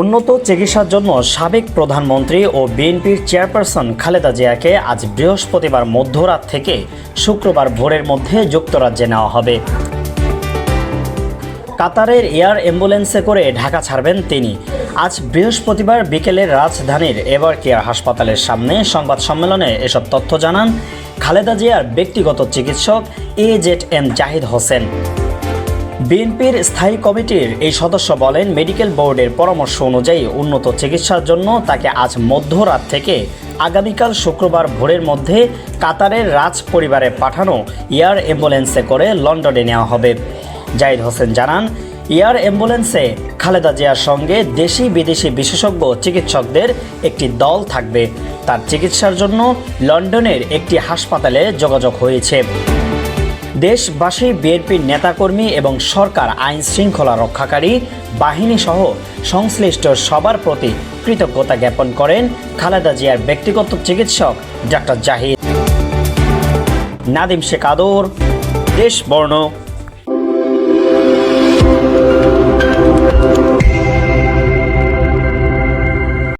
উন্নত চিকিৎসার জন্য সাবেক প্রধানমন্ত্রী ও বিএনপির চেয়ারপারসন খালেদা জিয়াকে আজ বৃহস্পতিবার মধ্যরাত থেকে শুক্রবার ভোরের মধ্যে যুক্তরাজ্যে নেওয়া হবে। কাতারের এয়ার অ্যাম্বুলেন্সে করে ঢাকা ছাড়বেন তিনি। আজ বৃহস্পতিবার বিকেলে রাজধানীর এভার কেয়ার হাসপাতালের সামনে সংবাদ সম্মেলনে এসব তথ্য জানান খালেদা জিয়ার ব্যক্তিগত চিকিৎসক A Z M Zahid Hossain. বিএনপির স্থায়ী কমিটির এই সদস্য বলেন, মেডিকেল বোর্ডের পরামর্শ অনুযায়ী উন্নত চিকিৎসার জন্য তাকে আজ মধ্যরাত থেকে আগামীকাল শুক্রবার ভোরের মধ্যে কাতারের রাজ পরিবারে পাঠানো এয়ার অ্যাম্বুলেন্সে করে লন্ডনে নেওয়া হবে। জাহিদ হোসেন জানান, এয়ার অ্যাম্বুলেন্সে খালেদা জিয়ার সঙ্গে দেশি বিদেশি বিশেষজ্ঞ চিকিৎসকদের একটি দল থাকবে। তার চিকিৎসার জন্য লন্ডনের একটি হাসপাতালে যোগাযোগ হয়েছে। দেশবাসী বিএনপির নেতাকর্মী এবং সরকার আইন শৃঙ্খলা রক্ষাকারী বাহিনী সহ সংশ্লিষ্ট সবার প্রতি কৃতজ্ঞতা জ্ঞাপন করেন খালেদা জিয়ার ব্যক্তিগত চিকিৎসক ডাক্তার জাহিদ। নাদিম শেখ আদর, দেশ বর্ণ।